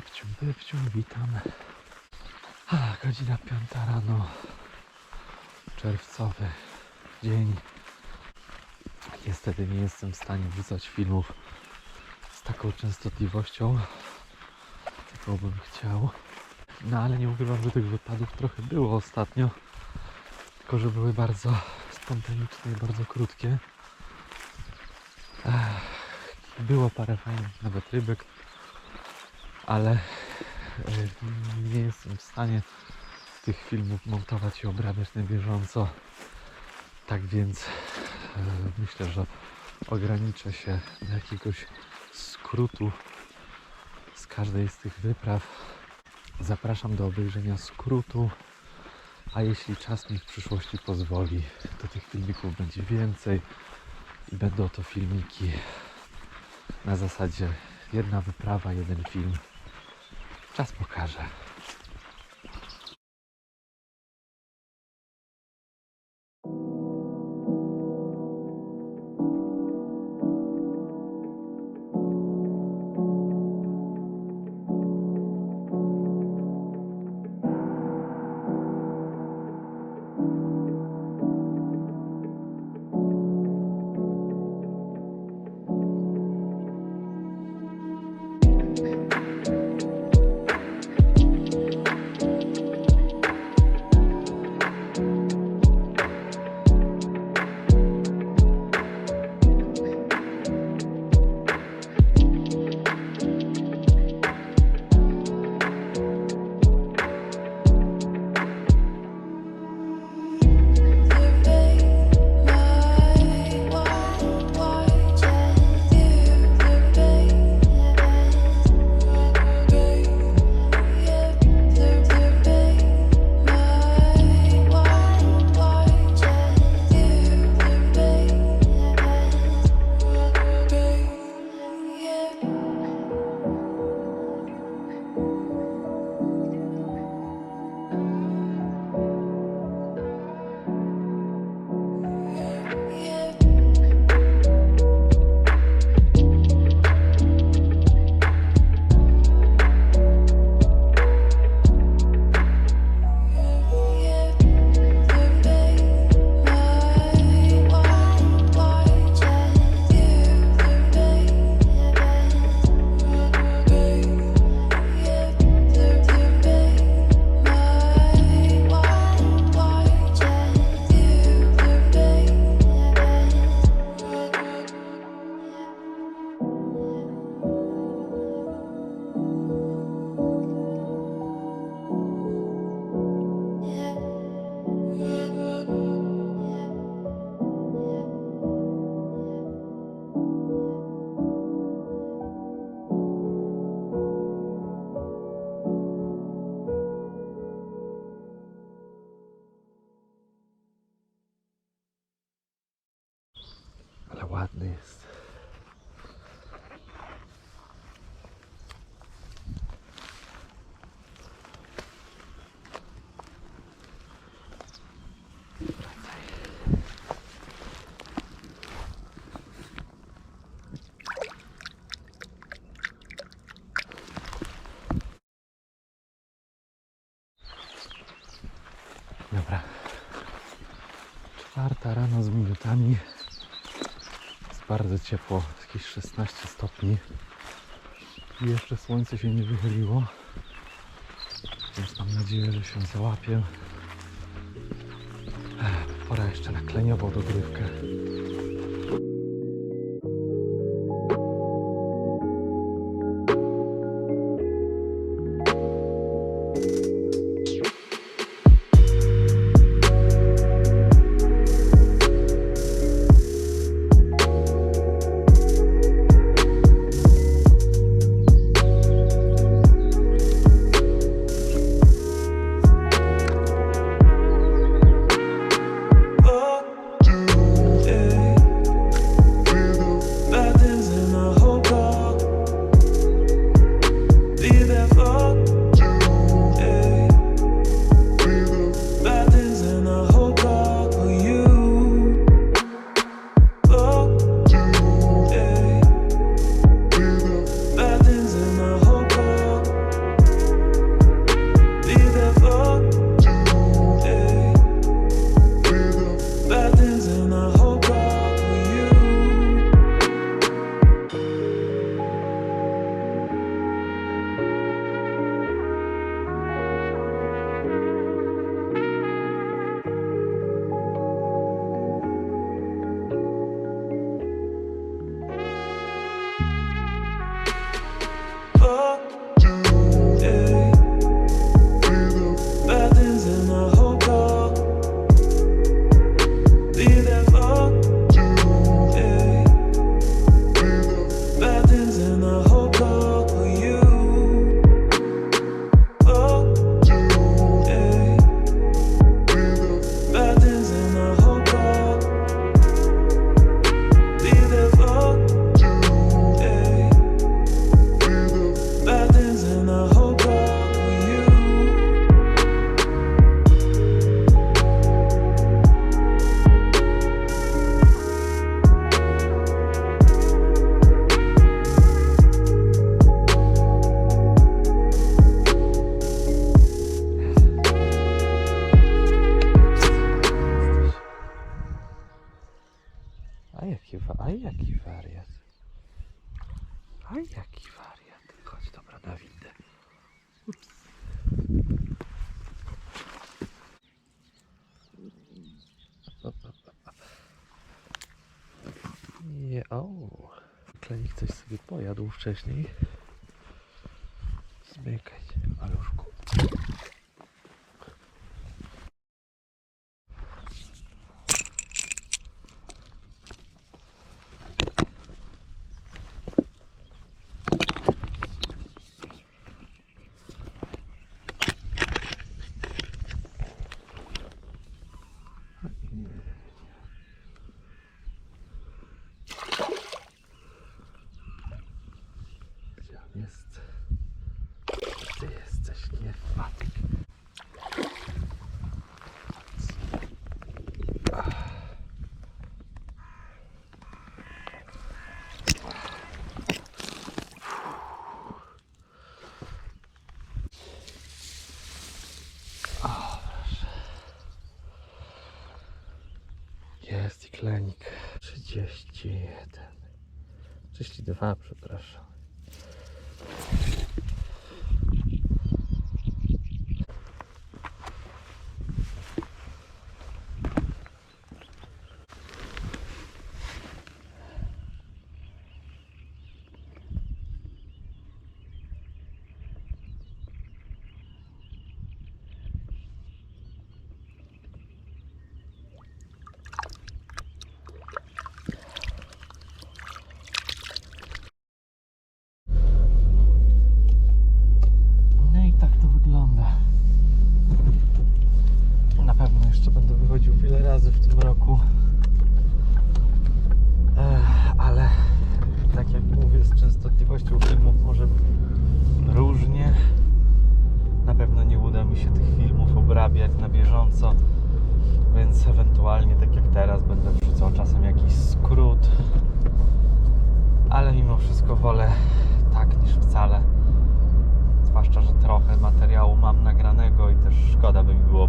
Bebciu, Bebciu, witam. A, godzina piąta rano. Czerwcowy dzień. Niestety nie jestem w stanie wrzucać filmów z taką częstotliwością, jaką bym chciał. No ale nie ukrywam, że tych wypadów trochę było ostatnio. Tylko, że były bardzo spontaniczne i bardzo krótkie. Ech, było parę fajnych nawet rybek, ale e, nie jestem w stanie tych filmów montować i obrabiać na bieżąco. Tak więc e, myślę, że ograniczę się do jakiegoś skrótu z każdej z tych wypraw. Zapraszam do obejrzenia skrótu, a jeśli czas mi w przyszłości pozwoli, to tych filmików będzie więcej i będą to filmiki na zasadzie jedna wyprawa, jeden film. Czas pokaże. Dobra. Czwarta rano z minutami. Jest bardzo ciepło, jakieś 16 stopni. I jeszcze słońce się nie wychyliło. Więc mam nadzieję, że się załapię. Pora jeszcze na kleniową dogrywkę. Aj, jaki wariat. Aj, jaki wariat. Chodź, dobra, na windę. Nie, o. Klenik coś sobie pojadł wcześniej. Zmykać, maluszku. Klenik. 31. 32, przepraszam. No i tak to wygląda. Na pewno jeszcze będę wychodził wiele razy w tym roku. Ech, ale tak jak mówię, z częstotliwością filmów może różnie. Na pewno nie uda mi się tych filmów obrabiać na bieżąco, więc ewentualnie tak jak teraz będę wrzucał czasem jakiś skrót. Ale mimo wszystko wolę tak niż wcale. Zwłaszcza, że trochę materiału mam nagranego i też szkoda by mi było